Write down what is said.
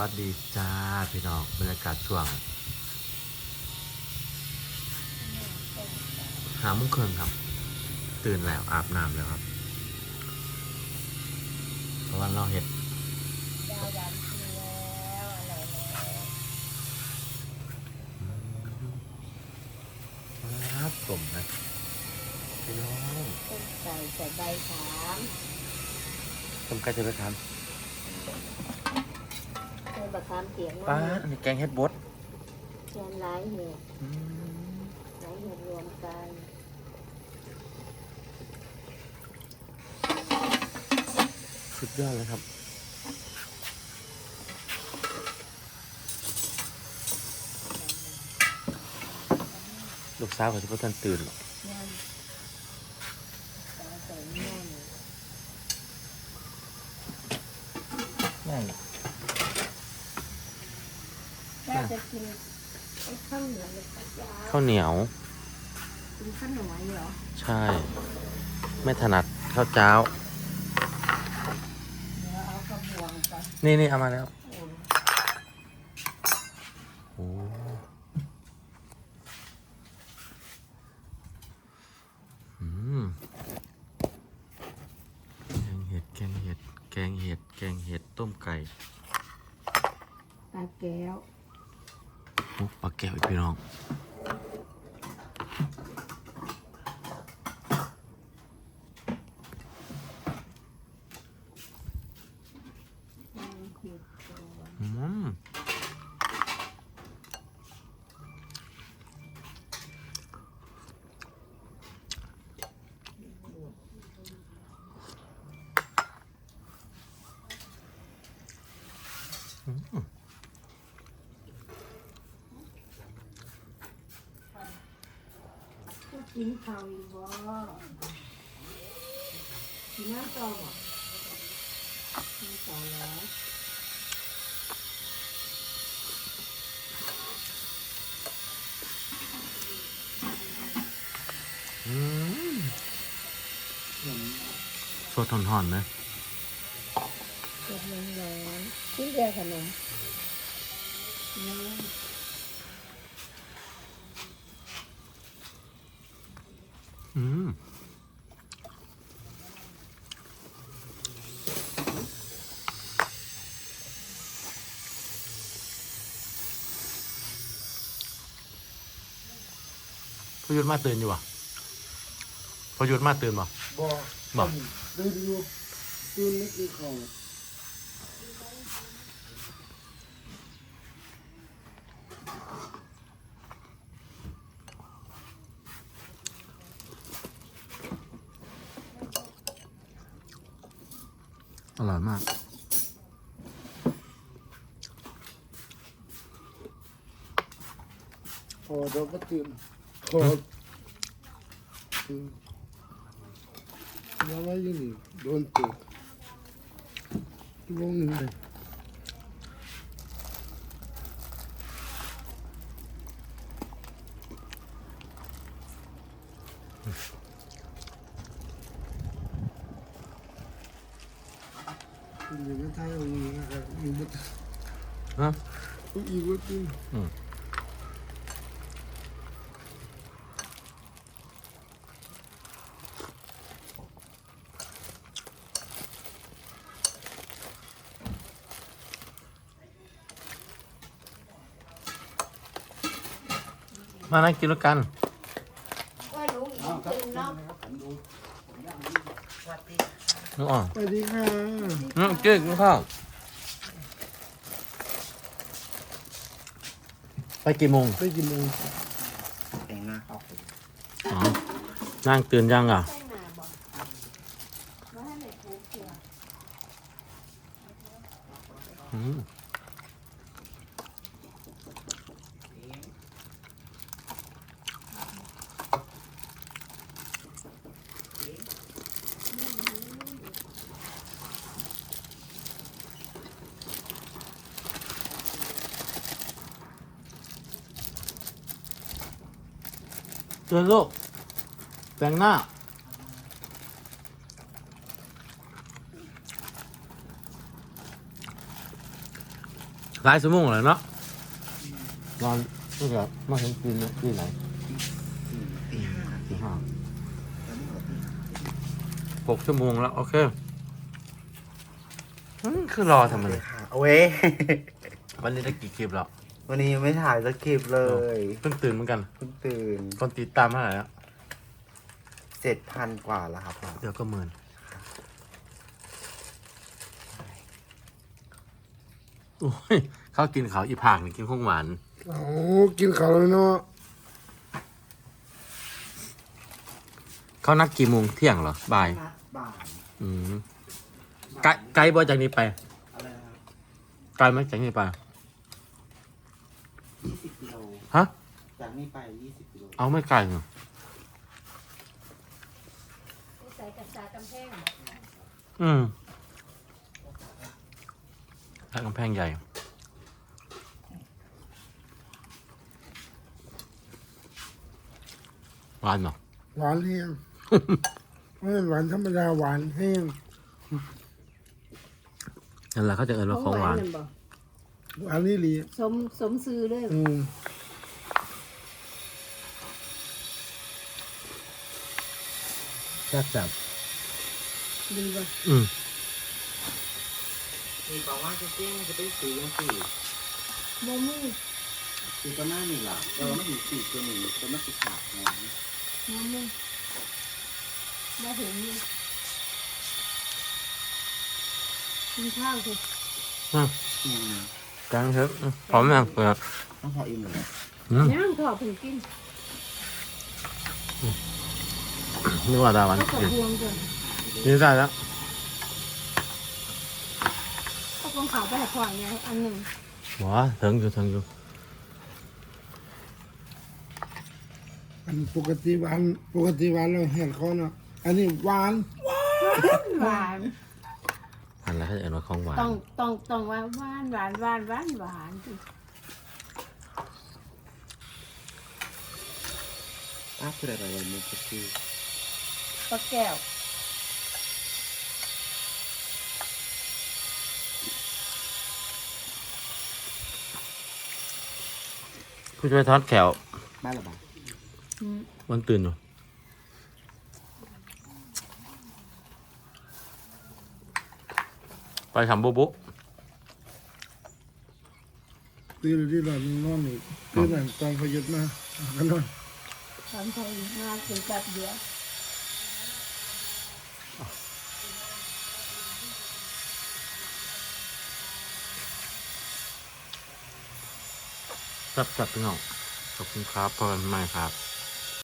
วัสดีจ้าพี่น้องบรรยากาศช่วงหาโมุ้งเครื่องครับ ตื่นแล้วอาบน้ำแล้วครับเพราะว่าเราเห็ดดาวยันทีแล้วอะไรแล้วครับกลมนะพี่น้องต้นไก่ใส่ใบขามต้มไก่จะไปทใส่ บะขามเปียกำป้าอันนี้แกงเห็ดบดเทียนหลายเห็ดอืมหลายเห็ดรวมกันสุดยอดเลยครับ ลูกสาวของที่พ่อท่านตื่นหรอก ย่างตาใส่ย่าง นั่น แม่ จะกินไอ้ข้าวเหนียวหรือข้าวยาวข้าวเหนียว กินข้าวหน่อยเหรอใช่ ไม่ถนัดข้าวเจ้า เดี๋ยวเอากระบวงไปนี่นี่เอามาแล้วโอ้โอ้อืมแกงเห็ดแกงเห็ดแกงเห็ดแกงเห็ดต้มไก่ปลาแก้วโอ้ ปลาแก้วอีกพี่น้อง ย่างเห็ดตัว อืมอืม กินข้าวอีกบ่กินน้ำต่อบ่กินต่อแล้วอืมสดหอนๆไหมเก็บเงินร้อนกินเดียวขนมน้ อืม พอหยุดมาตื่นอยู่วะพอหยุดมาตื่นบ่บ่บ่ตื่นอยู่ตื่นไม่กินข้าวอร่อยมากพอเราก็ตื่นพอตื่นแล้วว่าอยู่นี่โดนตกวงหนึ่ งเลยอยู่ในไทยเอาอยู่นะครับอยู่บน ฮะ อยู่บนตื่น อื มมานั่งกินแล้วกันำว่าหนูอีกตื่นเนาะนึกอ่อนสวัสดีค่ะนึกเจ๊กนึกข้าวไปกี่โมงไปกี่โมงอ๋อนั่งตื่นยังอะใช่หนาบอกว่าให้ไหนผูกเสืออืม เตือนลูกแต่งหน้า หลายสมงเลยเนาะนอนนี่แบบมาถึงคืนคืนไหนตีห้าตีห้าตอนนี้หัวตีหกชั่วโมงแล้ว โอเคอืมคือรอทำไมเนี่ยค่ะเอาเว้ย วันนี้ได้กี่คลิปแล้ว วันนี้ยังไม่ถ่ายสคริปต์เลยเพิ่งตื่นเหมือนกันเพิ่งตื่นคนติดตามเท่าไหร่แล้วเจ็ดพันกว่าแล้วครับพ่อเดี๋ยวก็หมื่นโอ้ยเขากินเขาวอีผากนี่กินข้าวหวานเอากินข้าวแล้วเนาะเขานัดกี่โมงเที่ยงเหรอบ่ายนัดบ่ายอืมไกลไกลบ่จากนี้ไปอะไรนะครับไกลไหมจากนี้ไป ยี่สิบกิโลฮะ จากนี้ไปยี่สิบกิโลเอาไม่ไกลเหรอใส่กระสากำแพงอืมถ้ากำแพงใหญ่ หวานเหรอ หวานแห้ง ไม่ใช่หวานธรรมดาหวานแห้ง นั่นแหละเขาจะเอินว่าของหวาน นั่นบ่ หวานนี่ลีสมสมซื้อเลยอืมแซ่บจับดีบ่อืมมีบอกว่าจะเจ๊งจะไปซื้อยังสี่บ่มีซื้อประมาณนี้หรอเราไม่ถึงสี่ตัวหนึ่งจะไม่ติดขาดไงบ่มีบ่เห็นนี่กินข้าวสิอืมอืม จังเถอะอืมพร้อมยังเปิดต้องพออิ่มเลยอืมย่างทอดเพิ่นกินนึกว่าตาหวานก็ขอกินบวงก่อนนี่ได้แล้วก็คงขาวไปให้พ่อไงอันหนึงหัวถึงอยู่ถึงอยู่อันปกติหวานปกติหวานเราแห้งเขาเนาะอันนี้หวานหวานอัน แล้วเขาจะเอินว่าของหวานต้องต้องต้องว่าหวานหวานหวานหวานหวานสิป้าคืออะไรเลยมันจะคือปลาแก้วคุณจะไปทอดแขวบ้านหรือเปล่าอืมวันตื่นอยู่ ไปทำบุบุตื่นที่หลับนอนอีกตื่นหลังตอนพยุดมาก็นอนตอนไทยมาถึงกับเดียวจับจับพี่น้องขอบคุณครับพบกันใหม่ครับ